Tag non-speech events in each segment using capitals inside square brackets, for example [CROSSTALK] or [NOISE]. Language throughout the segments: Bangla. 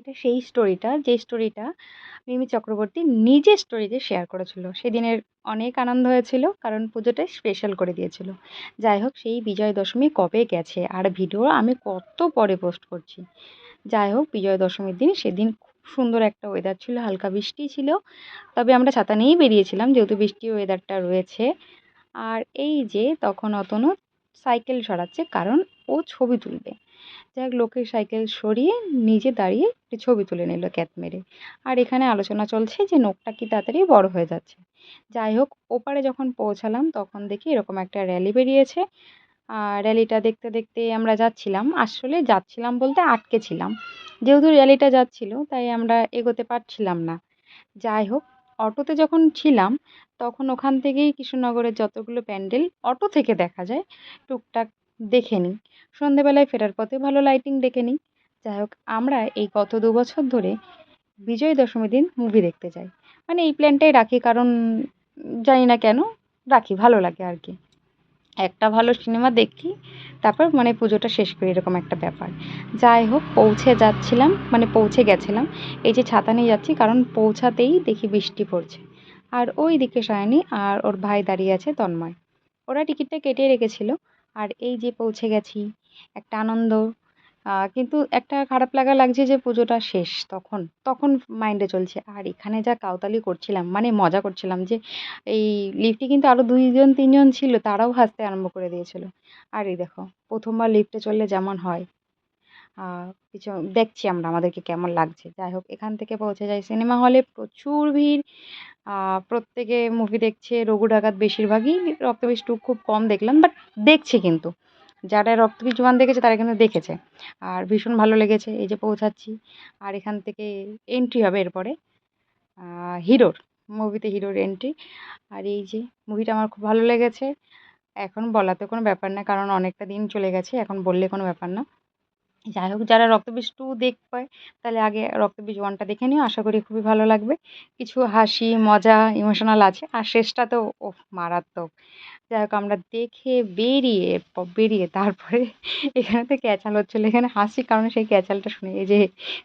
এটা সেই স্টোরিটা যে স্টোরিটা মিমি চক্রবর্তী নিজের স্টোরিতে শেয়ার করেছিল। সেদিনের অনেক আনন্দ হয়েছিল, কারণ পুজোটা স্পেশাল করে দিয়েছিল। যাই হোক, সেই বিজয় দশমী কবে গেছে আর ভিডিও আমি কত পরে পোস্ট করছি। যাই হোক, বিজয় দশমীর দিন, সেদিন খুব সুন্দর একটা ওয়েদার ছিল, হালকা বৃষ্টি ছিল। তবে আমরা ছাতা নিয়েই বেরিয়েছিলাম, যেহেতু বৃষ্টি ওয়েদারটা রয়েছে। আর এই যে, তখন অতনু সাইকেল সরাচ্ছে, কারণ ও ছবি তুলবে। যাই হোক লোকের সাইকেল সরিয়ে নিজে দাঁড়িয়ে একটি ছবি তুলে নিল ক্যাত মেরে। আর এখানে আলোচনা চলছে যে নোকটা কি তাড়াতাড়ি বড় হয়ে যাচ্ছে। যাই হোক, ওপারে যখন পৌঁছালাম, তখন দেখি এরকম একটা র্যালি বেরিয়েছে। আর র্যালিটা দেখতে দেখতে আমরা যাচ্ছিলাম। আসলে যাচ্ছিলাম বলতে আটকে ছিলাম। যেহেতু র্যালিটা যাচ্ছিল, তাই আমরা এগোতে পারছিলাম না। যাই হোক, অটোতে যখন ছিলাম, তখন ওখান থেকেই কৃষ্ণনগরের যতগুলো প্যান্ডেল অটো থেকে দেখা যায়, টুকটাক দেখে নিই। সন্ধেবেলায় ফেরার পথে ভালো লাইটিং দেখে নিই। যাই হোক আমরা এই গত দু বছর ধরে বিজয় দশমীর দিন মুভি দেখতে যাই। মানে এই প্ল্যানটাই রাখি, কারণ জানি না কেন, রাখি, ভালো লাগে আর কি। একটা ভালো সিনেমা দেখি, তারপর মানে পুজোটা শেষ করি, এরকম একটা ব্যাপার। যাই হোক পৌঁছে যাচ্ছিলাম মানে পৌঁছে গেছিলাম। এই যে ছাতা নিয়ে যাচ্ছি, কারণ পৌঁছাতেই দেখি বৃষ্টি পড়ছে। আর ওই দিকে সায়নী আর ওর ভাই দাঁড়িয়ে আছে তন্ময়। ওরা টিকিটটা কেটে রেখেছিল। আর এই যে পৌঁছে গেছি, একটা আনন্দ। কিন্তু একটা খারাপ লাগা লাগছে যে পুজোটা শেষ তখন। তখন মাইন্ডে চলছে, আর এখানে যা কাউতালি করছিলাম মানে মজা করছিলাম যে এই লিফটে কিন্তু আরও দুইজন, তিনজন ছিল, তারাও হাসতে আরম্ভ করে দিয়েছিল। আর এই দেখো, প্রথমবার লিফটে চললে যেমন হয়। পিছন, দেখছি আমরা আমাদেরকে কেমন লাগছে। যাই হোক, এখান থেকে পৌঁছে যাই সিনেমা হলে প্রচুর ভিড়। প্রত্যেকে মুভি দেখছে, রঘু ডাকাত বেশিরভাগই রক্তবীজ টু খুব কম দেখলাম বাট দেখছি কিন্তু। যারা রক্তবীজ ওয়ান দেখেছে, তারা কিন্তু দেখেছে। আর ভীষণ ভালো লেগেছে, এই যে পৌঁছাচ্ছি। আর এখান থেকে এন্ট্রি হবে এরপরে হিরোর মুভিতে হিরোর এন্ট্রি আর এই যে মুভিটা আমার খুব ভালো লেগেছে। এখন বলাতে কোনো ব্যাপার না, কারণ অনেকটা দিন চলে গেছে, এখন বললে কোনো ব্যাপার না। যাই হোক, যারা রক্তবীজ টু দেখবে, তাহলে আগে রক্তবীজ ওয়ানটা দেখে নিও, আশা করি খুবই ভালো লাগবে। কিছু হাসি, মজা ইমোশনাল আছে, আর শেষটা তো, ওফ, মারাত্মক। যাই হোক, আমরা দেখে বেরিয়ে বেরিয়ে তারপরে [LAUGHS] এখানে তো ক্যাচাল হচ্ছিল। এখানে হাসি, কারণ সেই ক্যাচালটা শুনে এই যে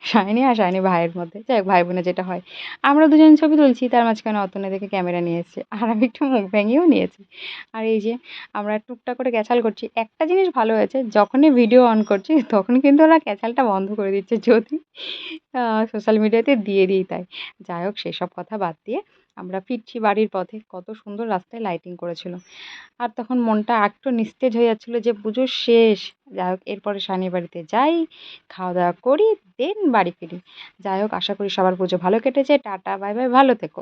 শাইনি আর শাইনি ভাইয়ের মধ্যে, যাই হোক ভাই বোনে যেটা হয়। আমরা দুজন ছবি তুলছি, তার মাঝখানে অতনে দেখে ক্যামেরা নিয়ে এসছে, আর আমি একটু মুখ ভেঙেও নিয়েছি। আর এই যে আমরা টুকটাক করে ক্যাচাল করছি, একটা জিনিস ভালো হয়েছে, যখনই ভিডিও অন করছি, তখন কিন্তু ওরা ক্যাচালটা বন্ধ করে দিচ্ছে, যদি সোশ্যাল মিডিয়াতে দিয়ে দিই তাই। যাই হোক, সেসব কথা বাদ দিয়ে আমরা ফিরছি বাড়ির পথে। কত সুন্দর রাস্তায় লাইটিং করেছিল। আর তখন মনটা একটু নিস্তেজ হয়ে যাচ্ছিল যে পুজো শেষ। যাই হোক, এরপরে শানি বাড়িতে যাই খাওয়া দাওয়া করি দেন বাড়ি ফিরি। যাই হোক, আশা করি সবার পুজো ভালো কেটেছে। টাটা, বাই বাই, ভালো থেকো।